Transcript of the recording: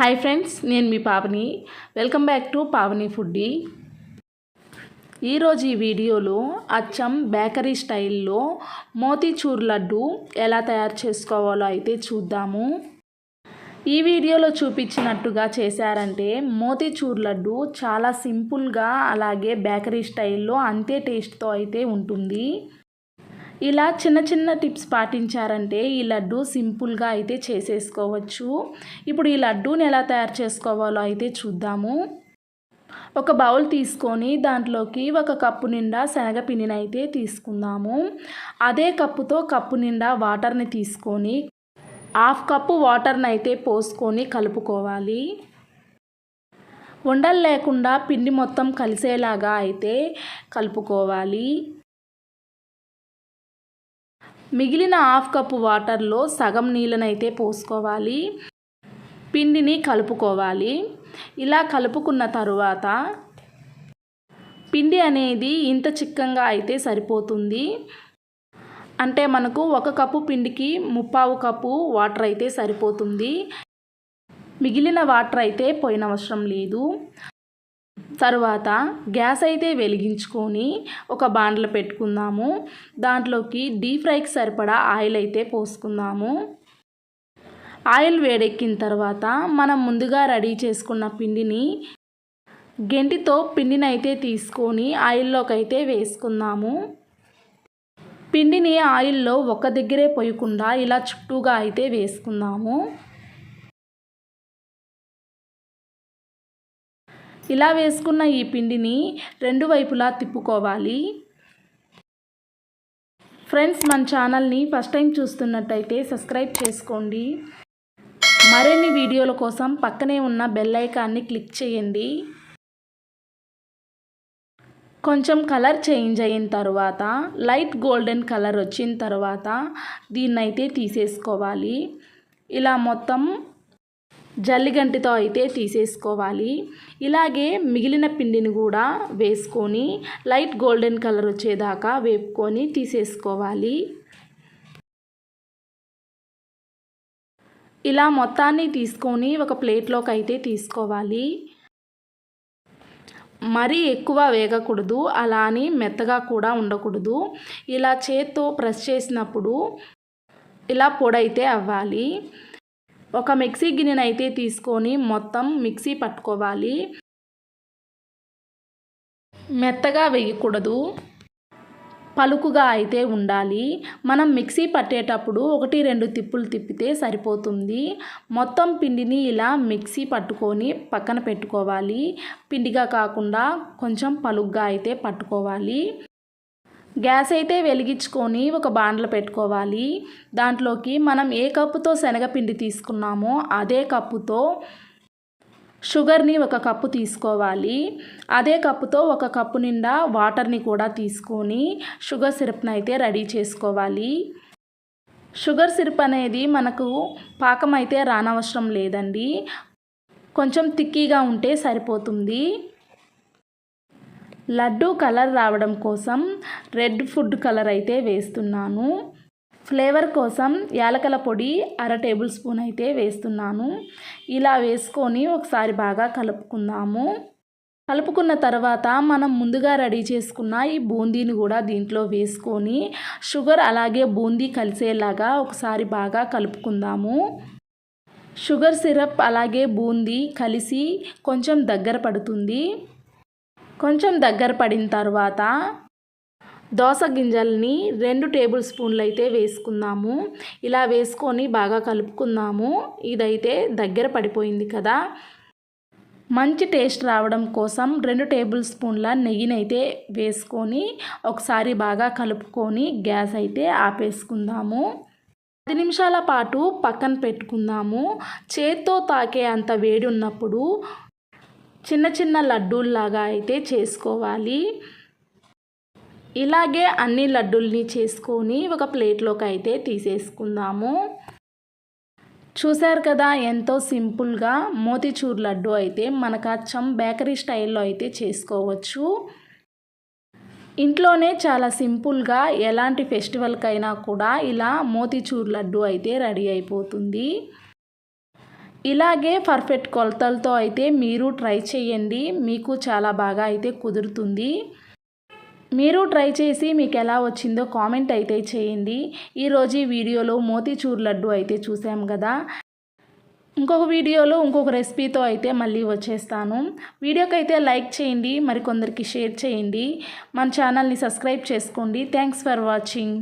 Hi friends నేను మీ Pavani. Welcome back to Pavani foodie ఈరోజు ఈ వీడియోలో అచ్చం బేకరీ స్టైల్లో మోతీచూర్ లడ్డు ఎలా తయారు చేసుకోవాలో అయితే చూద్దాము. ఈ వీడియోలో చూపించినట్టుగా చేశారంటే మోతీచూర్ లడ్డు చాలా సింపుల్గా అలాగే బేకరీ స్టైల్లో అంతే టేస్ట్తో అయితే ఉంటుంది. ఇలా చిన్న చిన్న టిప్స్ పాటించారంటే ఈ లడ్డు సింపుల్గా అయితే చేసేసుకోవచ్చు. ఇప్పుడు ఈ లడ్డూని ఎలా తయారు చేసుకోవాలో అయితే చూద్దాము. ఒక బౌల్ తీసుకొని దాంట్లోకి ఒక కప్పు నిండా శనగపిండినైతే తీసుకుందాము. అదే కప్పుతో కప్పు నిండా వాటర్ని తీసుకొని హాఫ్ కప్పు వాటర్ని అయితే పోసుకొని కలుపుకోవాలి. ఉండలు లేకుండా పిండి మొత్తం కలిసేలాగా అయితే కలుపుకోవాలి. మిగిలిన హాఫ్ కప్పు వాటర్లో సగం నీళ్ళనైతే పోసుకోవాలి. పిండిని కలుపుకోవాలి. ఇలా కలుపుకున్న తరువాత పిండి అనేది ఇంత చిక్కంగా అయితే సరిపోతుంది. అంటే మనకు ఒక కప్పు పిండికి ముప్పావు కప్పు వాటర్ అయితే సరిపోతుంది. మిగిలిన వాటర్ అయితే పోయినవసరం లేదు. తరువాత గ్యాస్ అయితే వెలిగించుకొని ఒక బాండ్లు పెట్టుకుందాము. దాంట్లోకి డీప్ ఫ్రైకి సరిపడా ఆయిల్ అయితే పోసుకుందాము. ఆయిల్ వేడెక్కిన తర్వాత మనం ముందుగా రెడీ చేసుకున్న పిండిని గెంటితో పిండిని అయితే తీసుకొని ఆయిల్లోకి అయితే వేసుకుందాము. పిండిని ఆయిల్లో ఒక దగ్గరే పోయకుండా ఇలా చుట్టూగా అయితే వేసుకుందాము. ఇలా వేసుకున్న ఈ పిండిని రెండు వైపులా తిప్పుకోవాలి. ఫ్రెండ్స్ మన ఛానల్ని ఫస్ట్ టైం చూస్తున్నట్టయితే సబ్స్క్రైబ్ చేసుకోండి. మరిన్ని వీడియోల కోసం పక్కనే ఉన్న బెల్ ఐకాన్ని క్లిక్ చేయండి. కొంచెం కలర్ చేంజ్ అయిన తర్వాత లైట్ గోల్డెన్ కలర్ వచ్చిన తర్వాత దీన్నైతే తీసేసుకోవాలి. ఇలా మొత్తం జల్లిగంటితో అయితే తీసేసుకోవాలి. ఇలాగే మిగిలిన పిండిని కూడా వేసుకొని లైట్ గోల్డెన్ కలర్ వచ్చేదాకా వేపుకొని తీసేసుకోవాలి. ఇలా మొత్తాన్ని తీసుకొని ఒక ప్లేట్లోకి అయితే తీసుకోవాలి. మరీ ఎక్కువ వేగకూడదు అలా అని మెత్తగా కూడా ఉండకూడదు. ఇలా చేత్తో ప్రెస్ చేసినప్పుడు ఇలా పొడైతే అవ్వాలి. ఒక మిక్సీ గిన్నెనైతే తీసుకొని మొత్తం మిక్సీ పట్టుకోవాలి. మెత్తగా వేయకూడదు. పలుకుగా అయితే ఉండాలి. మనం మిక్సీ పట్టేటప్పుడు ఒకటి రెండు తిప్పులు తిప్పితే సరిపోతుంది. మొత్తం పిండిని ఇలా మిక్సీ పట్టుకొని పక్కన పెట్టుకోవాలి. పిండిగా కాకుండా కొంచెం పలుగ్గా అయితే పట్టుకోవాలి. గ్యాస్ అయితే వెలిగించుకొని ఒక బాండ్లు పెట్టుకోవాలి. దాంట్లోకి మనం ఏ కప్పుతో శనగపిండి తీసుకున్నామో అదే కప్పుతో షుగర్ని ఒక కప్పు తీసుకోవాలి. అదే కప్పుతో ఒక కప్పు నిండా వాటర్ని కూడా తీసుకొని షుగర్ సిరప్ని అయితే రెడీ చేసుకోవాలి. షుగర్ సిరప్ అనేది మనకు పాకం అయితే రానవసరం లేదండి. కొంచెం తిక్కీగా ఉంటే సరిపోతుంది. లడ్డు కలర్ రావడం కోసం రెడ్ ఫుడ్ కలర్ అయితే వేస్తున్నాను. ఫ్లేవర్ కోసం యాలకల పొడి అర టేబుల్ స్పూన్ అయితే వేస్తున్నాను. ఇలా వేసుకొని ఒకసారి బాగా కలుపుకుందాము. కలుపుకున్న తర్వాత మనం ముందుగా రెడీ చేసుకున్న ఈ బూందీని కూడా దీంట్లో వేసుకొని షుగర్ అలాగే బూందీ కలిసేలాగా ఒకసారి బాగా కలుపుకుందాము. షుగర్ సిరప్ అలాగే బూందీ కలిసి కొంచెం దగ్గర పడుతుంది. కొంచెం దగ్గర పడిన తర్వాత దోస గింజల్ని రెండు టేబుల్ స్పూన్లు అయితే వేసుకుందాము. ఇలా వేసుకొని బాగా కలుపుకుందాము. ఇదైతే దగ్గర పడిపోయింది కదా. మంచి టేస్ట్ రావడం కోసం రెండు టేబుల్ స్పూన్ల నెయ్యినైతే వేసుకొని ఒకసారి బాగా కలుపుకొని గ్యాస్ అయితే ఆపేసుకుందాము. పది నిమిషాల పాటు పక్కన పెట్టుకుందాము. చేత్తో తాకే అంత వేడి ఉన్నప్పుడు చిన్న చిన్న లడ్డూల్లాగా అయితే చేసుకోవాలి. ఇలాగే అన్ని లడ్డూల్ని చేసుకొని ఒక ప్లేట్లోకి అయితే తీసేసుకుందాము. చూశారు కదా ఎంతో సింపుల్గా మోతిచూర్ లడ్డు అయితే మనకు అచ్చం బేకరీ స్టైల్లో అయితే చేసుకోవచ్చు. ఇంట్లోనే చాలా సింపుల్గా ఎలాంటి ఫెస్టివల్కైనా కూడా ఇలా మోతిచూర్ లడ్డు అయితే రెడీ అయిపోతుంది. ఇలాగే పర్ఫెక్ట్ కొలతలతో అయితే మీరు ట్రై చేయండి. మీకు చాలా బాగా అయితే కుదురుతుంది. మీరు ట్రై చేసి మీకు ఎలా వచ్చిందో కామెంట్ అయితే చేయండి. ఈరోజు ఈ వీడియోలో మోతీచూర్ లడ్డు అయితే చూసాం కదా. ఇంకొక వీడియోలో ఇంకొక రెసిపీతో అయితే మళ్ళీ వచ్చేస్తాను. వీడియోకి అయితే లైక్ చేయండి మరికొందరికి షేర్ చేయండి. మన ఛానల్ని సబ్స్క్రైబ్ చేసుకోండి. Thanks for watching.